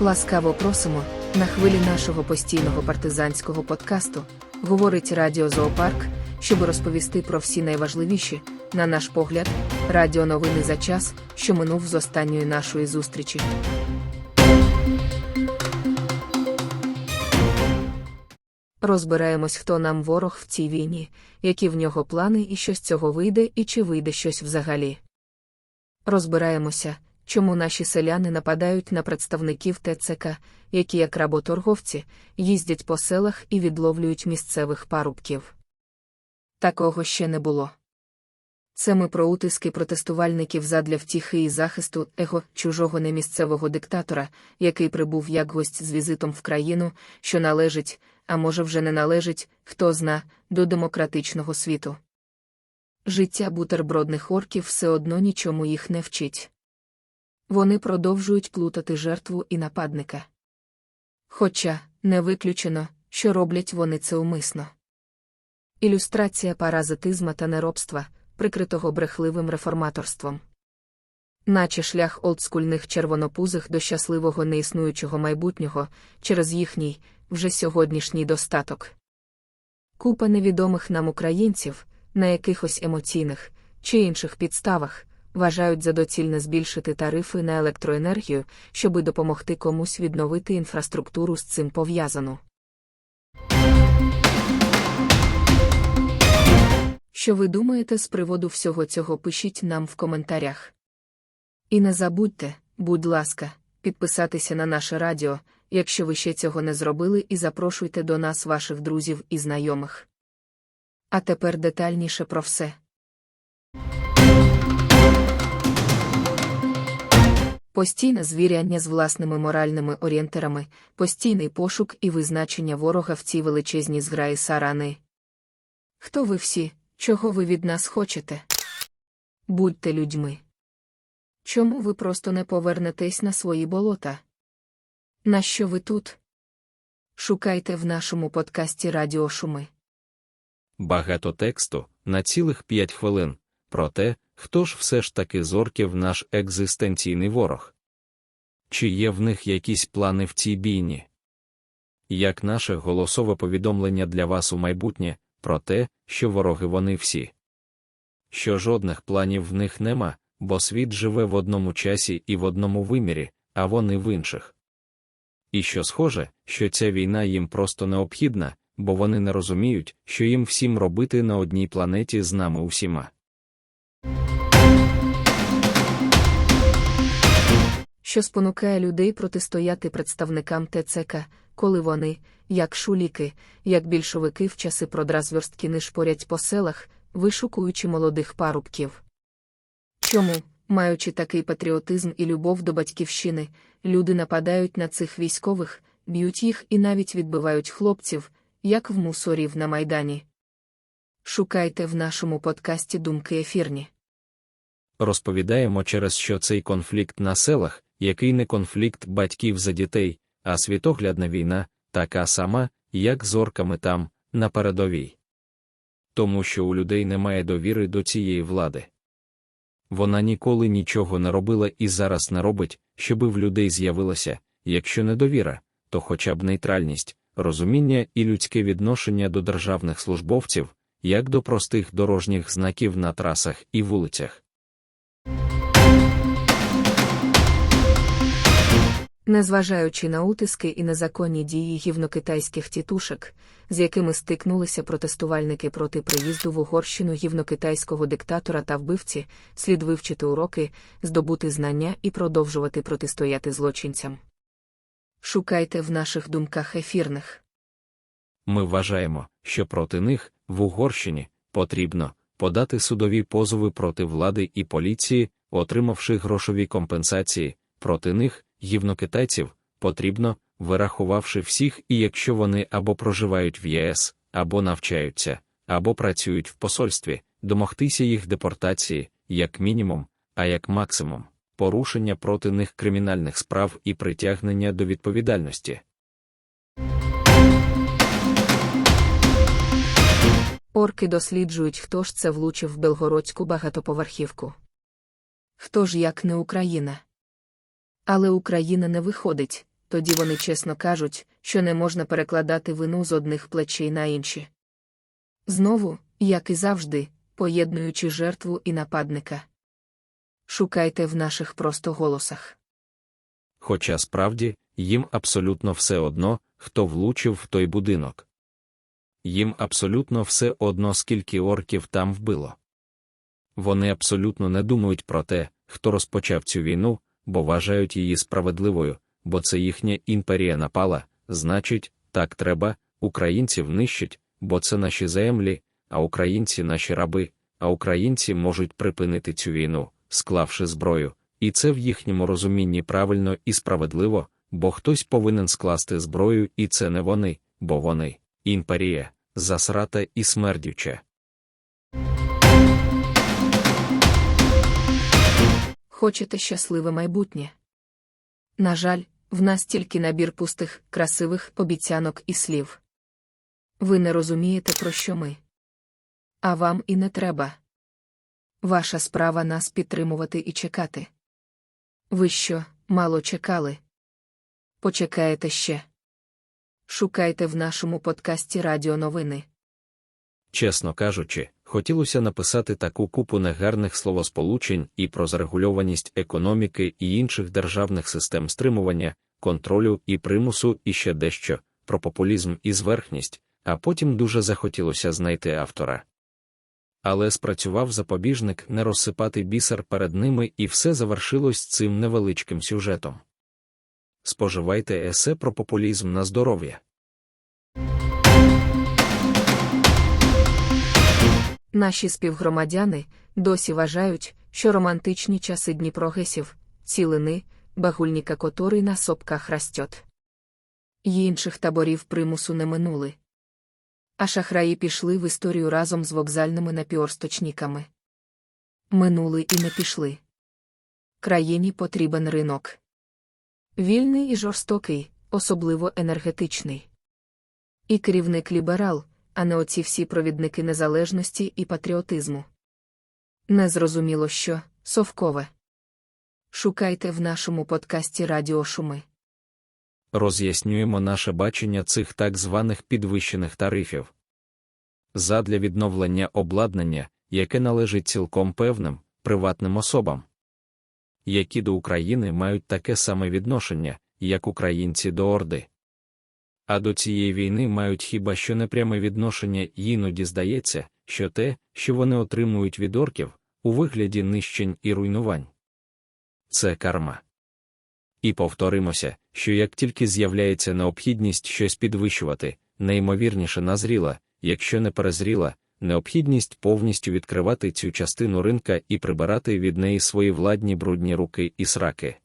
Ласкаво просимо на хвилі нашого постійного партизанського подкасту. Говорить Радіо Зоопарк, щоб розповісти про всі найважливіші, на наш погляд, радіоновини за час, що минув з останньої нашої зустрічі. Розбираємось, хто нам ворог в цій війні, які в нього плани і що з цього вийде, і чи вийде щось взагалі. Розбираємося, чому наші селяни нападають на представників ТЦК, які, як работорговці, їздять по селах і відловлюють місцевих парубків. Такого ще не було. Це ми про утиски протестувальників задля втіхи і захисту его чужого немісцевого диктатора, який прибув як гость з візитом в країну, що належить, а може вже не належить, хто зна, до демократичного світу. Життя бутербродних орків все одно нічому їх не вчить. Вони продовжують плутати жертву і нападника. Хоча, не виключено, що роблять вони це умисно. Ілюстрація паразитизма та неробства, прикритого брехливим реформаторством. Наче шлях олдскульних червонопузих до щасливого неіснуючого майбутнього через їхній, вже сьогоднішній достаток. Купа невідомих нам українців, на якихось емоційних чи інших підставах, вважають за доцільне збільшити тарифи на електроенергію, щоби допомогти комусь відновити інфраструктуру з цим пов'язану. Що ви думаєте з приводу всього цього, пишіть нам в коментарях. І не забудьте, будь ласка, підписатися на наше радіо, якщо ви ще цього не зробили, і запрошуйте до нас ваших друзів і знайомих. А тепер детальніше про все. Постійне звіряння з власними моральними орієнтирами, постійний пошук і визначення ворога в цій величезній зграї сарани. Хто ви всі, чого ви від нас хочете? Будьте людьми. Чому ви просто не повернетесь на свої болота? На що ви тут? Шукайте в нашому подкасті Радіошуми. Багато тексту на цілих п'ять хвилин про те, хто ж все ж таки зорків наш екзистенційний ворог. Чи є в них якісь плани в цій бійні? Як наше голосове повідомлення для вас у майбутнє про те, що вороги вони всі? Що жодних планів в них нема, бо світ живе в одному часі і в одному вимірі, а вони в інших. І що схоже, що ця війна їм просто необхідна, бо вони не розуміють, що їм всім робити на одній планеті з нами усіма. Що спонукає людей протистояти представникам ТЦК, коли вони, як шуліки, як більшовики в часи продразверстки не шпорять по селах, вишукуючи молодих парубків. Чому, маючи такий патріотизм і любов до батьківщини, люди нападають на цих військових, б'ють їх і навіть відбивають хлопців, як в мусорів на майдані? Шукайте в нашому подкасті думки ефірні. Розповідаємо через що цей конфлікт на селах, який не конфлікт батьків за дітей, а світоглядна війна, така сама, як з орками там, на передовій. Тому що у людей немає довіри до цієї влади. Вона ніколи нічого не робила і зараз не робить, щоби в людей з'явилася, якщо не довіра, то хоча б нейтральність, розуміння і людське відношення до державних службовців, як до простих дорожніх знаків на трасах і вулицях. Незважаючи на утиски і незаконні дії гівнокитайських тітушек, з якими стикнулися протестувальники проти приїзду в Угорщину гівнокитайського диктатора та вбивці, слід вивчити уроки, здобути знання і продовжувати протистояти злочинцям. Шукайте в наших думках ефірних. Ми вважаємо, що проти них, в Угорщині, потрібно подати судові позови проти влади і поліції, отримавши грошові компенсації, проти них, гівнокитайців, потрібно, вирахувавши всіх, і якщо вони або проживають в ЄС, або навчаються, або працюють в посольстві, домогтися їх депортації, як мінімум, а як максимум, порушення проти них кримінальних справ і притягнення до відповідальності. Орки досліджують, хто ж це влучив в Белгородську багатоповерхівку. Хто ж як не Україна? Але Україна не виходить, тоді вони чесно кажуть, що не можна перекладати вину з одних плечей на інші. Знову, як і завжди, поєднуючи жертву і нападника. Шукайте в наших просто голосах. Хоча справді їм абсолютно все одно, хто влучив в той будинок. Їм абсолютно все одно, скільки орків там вбило. Вони абсолютно не думають про те, хто розпочав цю війну, бо вважають її справедливою, бо це їхня імперія напала, значить, так треба, українців нищить, бо це наші землі, а українці наші раби, а українці можуть припинити цю війну, склавши зброю, і це в їхньому розумінні правильно і справедливо, бо хтось повинен скласти зброю, і це не вони, бо вони імперія, засрата і смердюча. Хочете щасливе майбутнє? На жаль, в нас тільки набір пустих, красивих обіцянок і слів. Ви не розумієте, про що ми. А вам і не треба. Ваша справа нас підтримувати і чекати. Ви що, мало чекали? Почекаєте ще. Шукайте в нашому подкасті Радіо Новини. Чесно кажучи, хотілося написати таку купу негарних словосполучень і про зарегульованість економіки і інших державних систем стримування, контролю і примусу, і ще дещо, про популізм і зверхність, а потім дуже захотілося знайти автора. Але спрацював запобіжник не розсипати бісер перед ними, і все завершилось цим невеличким сюжетом. Споживайте есе про популізм на здоров'я. Наші співгромадяни досі вважають, що романтичні часи Дніпрогесів, цілини, багульніка котрий на сопках растет. Й інших таборів примусу не минули. А шахраї пішли в історію разом з вокзальними напіорсточниками. Минули і не пішли. Країні потрібен ринок. Вільний і жорстокий, особливо енергетичний. І керівник ліберал, а не оці всі провідники незалежності і патріотизму. Незрозуміло що, совкове. Шукайте в нашому подкасті Радіо Шуми. роз'яснюємо наше бачення цих так званих підвищених тарифів. Задля відновлення обладнання, яке належить цілком певним приватним особам, які до України мають таке саме відношення, як українці до Орди. А до цієї війни мають хіба що непряме відношення, іноді здається, що те, що вони отримують від орків, у вигляді нищень і руйнувань. Це карма. І повторимося, що як тільки з'являється необхідність щось підвищувати, неймовірніше назріла, якщо не перезріла, необхідність повністю відкривати цю частину ринка і прибирати від неї свої владні брудні руки і сраки.